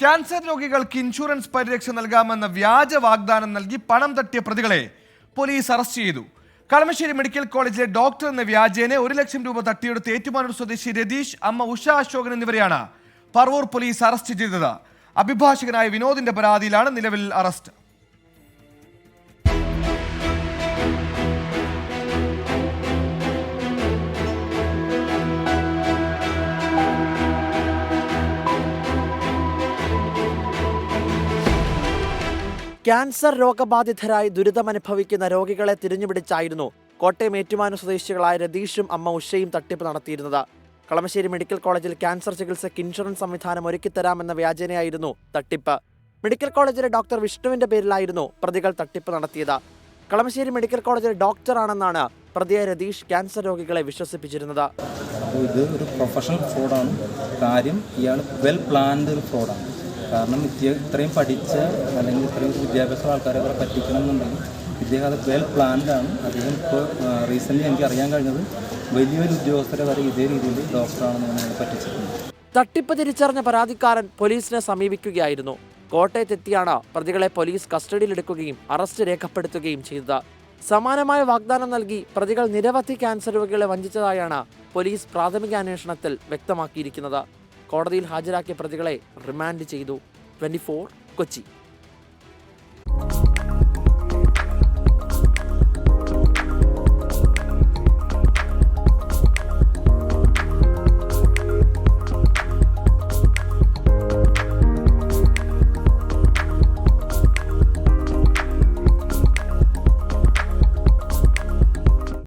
Cancer രോഗികൾക്ക് insurance പരിരക്ഷ നൽകാമെന്ന വ്യാജ വാഗ്ദാനം നൽകി പണം തട്ടിയ പ്രതികളെ പോലീസ് അറസ്റ്റ് ചെയ്തു. കളമശ്ശേരി മെഡിക്കൽ കോളേജിലെ ഡോക്ടർ എന്ന വ്യാജേനെ ഒരു ലക്ഷം രൂപ തട്ടിയെടുത്ത് ഏറ്റുമാനൂർ സ്വദേശി രതീഷ് അമ്മ ഉഷ അശോകൻ എന്നിവരെയാണ് പറവൂർ പോലീസ് അറസ്റ്റ് ചെയ്തത്. അഭിഭാഷകനായ വിനോദിന്റെ പരാതിയിലാണ് നിലവിൽ അറസ്റ്റ്. ക്യാൻസർ രോഗബാധിതരായി ദുരിതമനുഭവിക്കുന്ന രോഗികളെ തിരിഞ്ഞുപിടിച്ചായിരുന്നു കോട്ടയം ഏറ്റുമാനൂർ സ്വദേശികളായ രതീഷും അമ്മ ഉഷയും തട്ടിപ്പ് നടത്തിയിരുന്നത്. കളമശ്ശേരി മെഡിക്കൽ കോളേജിൽ ക്യാൻസർ ചികിത്സയ്ക്ക് ഇൻഷുറൻസ് സംവിധാനം ഒരുക്കിത്തരാമെന്ന വ്യാജനയായിരുന്നു തട്ടിപ്പ്. മെഡിക്കൽ കോളേജിലെ ഡോക്ടർ വിഷ്ണുവിന്റെ പേരിലായിരുന്നു പ്രതികൾ തട്ടിപ്പ് നടത്തിയത്. കളമശ്ശേരി മെഡിക്കൽ കോളേജിലെ ഡോക്ടറാണെന്നാണ് പ്രതിയെ രതീഷ് ക്യാൻസർ രോഗികളെ വിശ്വസിപ്പിച്ചിരുന്നത്. ഇത് ഒരു പ്രൊഫഷണൽ ഫ്രോഡാണ്. കാര്യം ഇയാൾ വെൽ പ്ലാൻഡ് ഫ്രോഡാണ്. കാരണം വിദ്യ ഇത്രയും പഠിച്ച അല്ലെങ്കിൽ ഇത്രയും വിദ്യാഭ്യാസമുള്ള ആൾക്കാരെ അവരെ പറ്റിക്കണം എന്നുണ്ടെങ്കിൽ ഇദ്ദേഹം അത് വെൽ പ്ലാൻഡ് ആണ്. അദ്ദേഹം ഇപ്പോൾ റീസെന്റ്ലി എനിക്ക് അറിയാൻ കഴിഞ്ഞത് വലിയൊരു ഉദ്യോഗസ്ഥരെ വരെ ഇതേ രീതിയിൽ ഡോക്ടറാണെന്ന് അയാൾ പറ്റിച്ചിട്ടുണ്ട്. തട്ടിപ്പ് തിരിച്ചറിഞ്ഞ പരാതിക്കാരൻ പോലീസിനെ സമീപിക്കുകയായിരുന്നു. കോട്ടയത്തെത്തിയാണ് പ്രതികളെ പോലീസ് കസ്റ്റഡിയിലെടുക്കുകയും അറസ്റ്റ് രേഖപ്പെടുത്തുകയും ചെയ്തത്. സമാനമായ വാഗ്ദാനം നൽകി പ്രതികൾ നിരവധി ക്യാൻസർ രോഗികളെ വഞ്ചിച്ചതായാണ് പോലീസ് പ്രാഥമിക അന്വേഷണത്തിൽ വ്യക്തമാക്കിയിരിക്കുന്നത്. കോടതിയിൽ ഹാജരാക്കിയ പ്രതികളെ റിമാൻഡ് ചെയ്തു. ട്വന്റി കൊച്ചി.